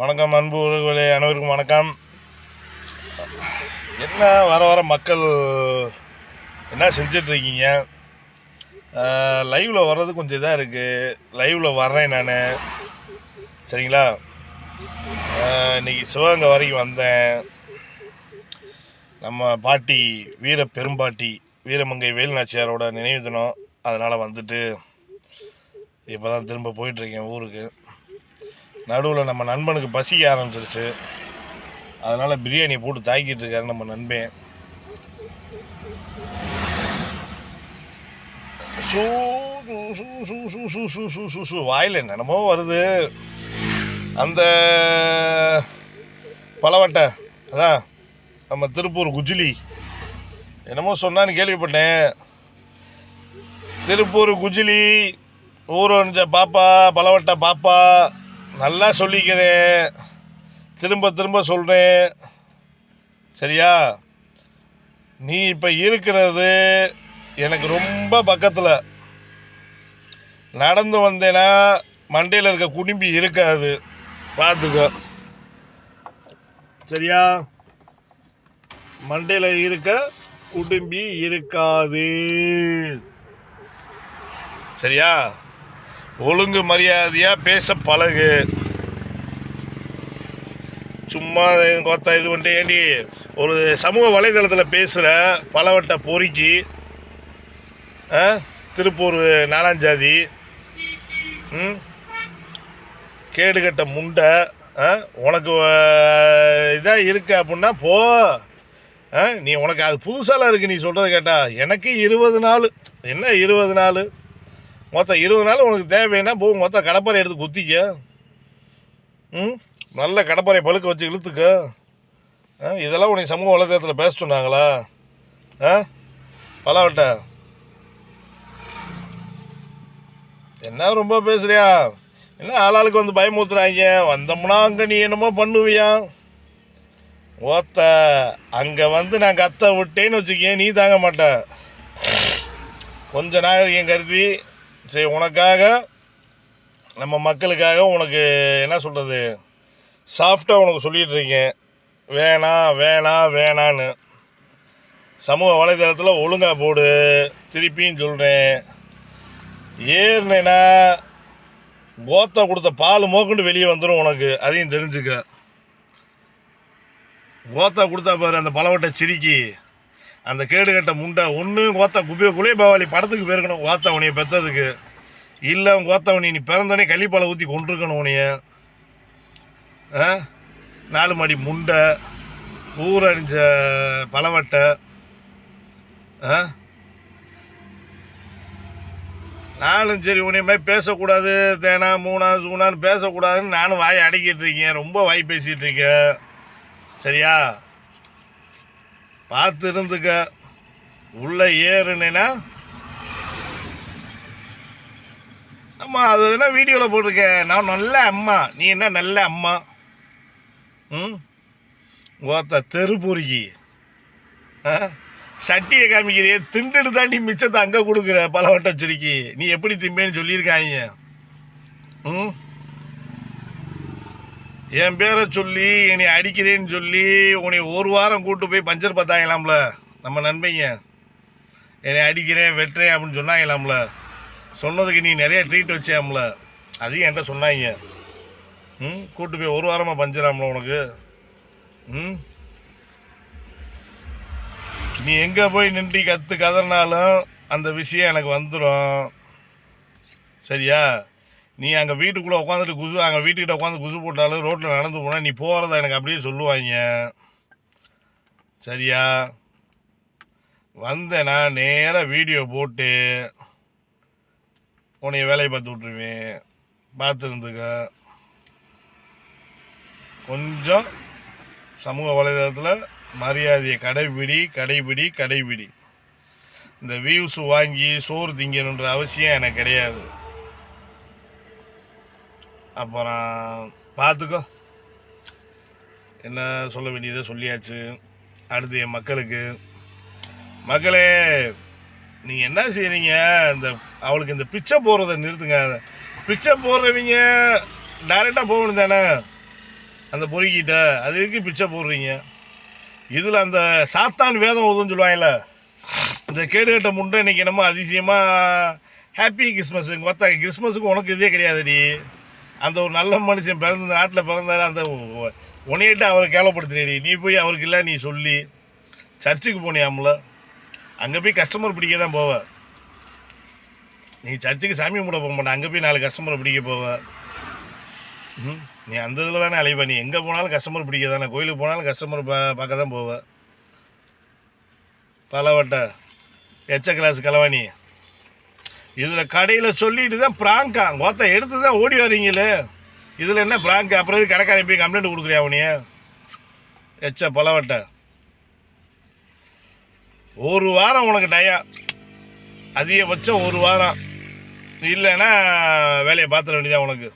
வணக்கம் அன்பு உறவுகளே அனைவருக்கும் வணக்கம். என்ன வர வர மக்கள் என்ன செஞ்சிட்ருக்கீங்க? லைவில் வர்றது கொஞ்சம் இதாக இருக்குது லைவில் வர்றேன் நான். சரிங்களா? இன்றைக்கி இன்னைக்கு சிவகங்கை வரைக்கும் வந்தேன். நம்ம பாட்டி வீர பெரும்பாட்டி வீரமங்கை வேலுநாச்சியாரோட நினைவு தினம் அதனால் வந்துட்டு இப்போ தான் திரும்ப போயிட்டுருக்கேன் ஊருக்கு. நடுவில் நம்ம நண்பனுக்கு பசிக்க ஆரம்பிச்சிருச்சு அதனால் பிரியாணி போட்டு தாக்கிட்டு இருக்காரு நம்ம நண்பன் சூ சூ சூ சூ சூ சூ சூ சூ சூ வாயில் என்னென்னமோ வருது அந்த பலவட்டை அதான் நம்ம திருப்பூர் குஜிலி என்னமோ சொன்னான்னு கேள்விப்பட்டேன் திருப்பூர் குஜிலி ஊரஞ்ச பாப்பா பலவட்ட பாப்பா நல்லா சொல்லிக்கிறேன். திரும்ப திரும்ப சொல்கிறேன் சரியா? நீ இப்போ இருக்கிறது எனக்கு ரொம்ப பக்கத்தில். நடந்து வந்தேன்னா மண்டையில் இருக்க குடும்பி இருக்காது. பார்த்துக்க சரியா? மண்டையில் இருக்க குடும்பி இருக்காது. சரியா? ஒழுங்கு மரியாதையாக பேச பழகு சும்மா கொத்த இது பண்ணிட்டு ஏண்டி ஒரு சமூக வலைதளத்தில் பேசுகிற பலவட்ட பொறுக்கி ஆ? திருப்பூர் நாலாஞ்சாதி கேடு கேடுகட்ட முண்டை ஆ? உனக்கு இதாக இருக்கு அப்படின்னா போ ஆ? நீ உனக்கு அது புதுசாலாம் இருக்குது நீ சொல்கிறத கேட்டால் எனக்கு இருபது நாள் என்ன இருபது நாள் மொத்தம் இருபது நாள் உனக்கு தேவைன்னா போ மொத்தம் கடப்பறை எடுத்து குத்திக்க. ம்? நல்ல கடப்பாரை பழுக்க வச்சு இழுத்துக்க. ஆ இதெல்லாம் உனக்கு சமூக வலைதளத்தில் பேச சொன்னாங்களா? ஆ? பலாவட்ட. என்ன ரொம்ப பேசுகிறியா என்ன ஆளாளுக்கு வந்து பயமுறுத்துறாங்க? வந்தோம்னா அங்கே நீ என்னமோ பண்ணுவியா? ஓத்த அங்கே வந்து நான் கத்த விட்டேன்னு வச்சுக்கேன் நீ தாங்க மாட்ட. கொஞ்ச நாகரிகம் கருதி சரி உனக்காக நம்ம மக்களுக்காக உனக்கு என்ன சொல்கிறது சாஃப்டாக உனக்கு சொல்லிகிட்ருக்கேன் வேணாம் வேணாம் வேணான்னு. சமூக வலைதளத்தில் ஒழுங்காக போடு திருப்பியும் சொல்கிறேன் ஏறினேன்னா கோத்தா கொடுத்த பால் மோக்கண்டு வெளியே வந்துடும் உனக்கு அதையும் தெரிஞ்சுக்க. கோத்தா கொடுத்தா பாரு அந்த பலவட்டை சிரிக்கி. அந்த கேடு கட்ட முண்டை ஒன்று கோத்தா குபே குலே பவாலி படத்துக்கு போயிருக்கணும் கோத்தா உனியை பெற்றதுக்கு இல்லை உன் கோத்தா உனி நீ பிறந்தோடனே கள்ளிப்பாலை ஊற்றி கொண்டிருக்கணும் உனிய. ஆ? நாலு மாடி முண்டை ஊரறிஞ்ச பலவட்டை. ஆ? நானும் சரி உனிய மாதிரி பேசக்கூடாது தேனா மூணா சூனான்னு பேசக்கூடாதுன்னு நானும் வாயை அடக்கிட்டு இருக்கேன். ரொம்ப வாய் பேசிகிட்டு இருக்கேன் சரியா? பார்த்து இருந்துக்க. உள்ளே ஏறுனேன்னா அம்மா அது என்ன வீடியோவில் போட்டிருக்கேன் நான் நல்ல அம்மா. நீ என்ன நல்ல அம்மா? ம்? ஓத்த தெரு பொறுக்கி. ஆ? சட்டியை காமிக்கிறியே. திண்டுட்டு தாண்டி மிச்சத்தை அங்கே கொடுக்குற பலவட்ட சுருக்கி. நீ எப்படி திம்பேன்னு சொல்லியிருக்காங்க. ம்? என் பேரை சொல்லி என்னை அடிக்கிறேன்னு சொல்லி உன்னை ஒரு வாரம் கூட்டு போய் பஞ்சர் பார்த்தாங்களாம்ல நம்ம நண்பைங்க. என்னை அடிக்கிறேன் வெட்டுறேன் அப்படின்னு சொன்னாங்களாம்ல. சொன்னதுக்கு நீ நிறைய ட்ரீட் வச்சியாம்ல. அதையும் என்கிட்ட சொன்னாங்க. ம் கூட்டு போய் ஒரு வாரமாக பஞ்சராம்ல உனக்கு. ம். நீ எங்கே போய் நின்று கற்று கதறினாலும் அந்த விஷயம் எனக்கு வந்துடும் சரியா? நீ அங்கே வீட்டுக்குள்ளே உட்காந்துட்டு குசு அங்கே வீட்டுக்கிட்ட உட்காந்து குசு போட்டாலும் ரோட்டில் நடந்து போனால் நீ போகிறத எனக்கு அப்படியே சொல்லுவாங்க. சரியா? வந்தேன்னா நேராக வீடியோ போட்டு உன்னைய வேலையை பார்த்து விட்ருவேன் பார்த்துருந்துக்க. கொஞ்சம் சமூக வலைதளத்தில் மரியாதையை கடைபிடி கடைபிடி கடைபிடி. இந்த வியூஸ் வாங்கி சோறு திங்கணுன்ற அவசியம் எனக்கு கிடையாது. அப்புறம் பார்த்துக்கோ. என்ன சொல்ல வேண்டியதை சொல்லியாச்சு. அடுத்து என் மக்களுக்கு. மக்களே நீங்கள் என்ன செய்கிறீங்க இந்த அவளுக்கு இந்த பிச்சை போடுறத நிறுத்துங்க. பிச்சை போடுறவங்க டைரெக்டாக போகணும் தானே? அந்த பொறுக்கிட்ட. அது எதுக்கு பிச்சை போடுறீங்க? இதில் அந்த சாத்தான் வேதம் ஓதுன்னு சொல்லுவாங்கல்ல. இந்த கேடு கட்ட முண்டை இன்னைக்கு என்னமோ அதிசயமாக ஹாப்பி கிறிஸ்மஸ் கொத்த கிறிஸ்மஸுக்கு உனக்கு இதே கிடையாதுடி. அந்த ஒரு நல்ல மனுஷன் பிறந்த நாட்டில் பிறந்தாரு அந்த உனையிட்டு அவரை கேவலப்படுத்துறீடி. நீ போய் அவருக்கு இல்லை நீ சொல்லி. சர்ச்சுக்கு போனியாம்ல அங்கே போய் கஸ்டமர் பிடிக்க தான் போவ. நீ சர்ச்சுக்கு சாமி கும்பிட போக மாட்டேன் அங்கே போய் நாலு கஸ்டமரை பிடிக்க போவ. ம் நீ அந்த இதில் தானே அலைவ. நீ எங்கே போனாலும் கஸ்டமர் பிடிக்க தானே. கோயிலுக்கு போனாலும் கஸ்டமர் பா பார்க்க தான் போவ. பலவட்ட. எச்ச கிளாஸ் கலவாணி. இதில் கடையில் சொல்லிட்டு தான் ப்ராங்கா மொத்த எடுத்து தான் ஓடி வரீங்களே இதில் என்ன ப்ராங்க் அப்புறம் இது கடைக்காரன் போய் கம்ப்ளைண்ட் கொடுக்குறியா அவனைய? எச்ச பலவட்ட. ஒரு வாரம் உனக்கு டயம் அதிகபட்சம் ஒரு வாரம். இல்லைன்னா வேலையை பார்த்துட வேண்டியதான் உனக்கு.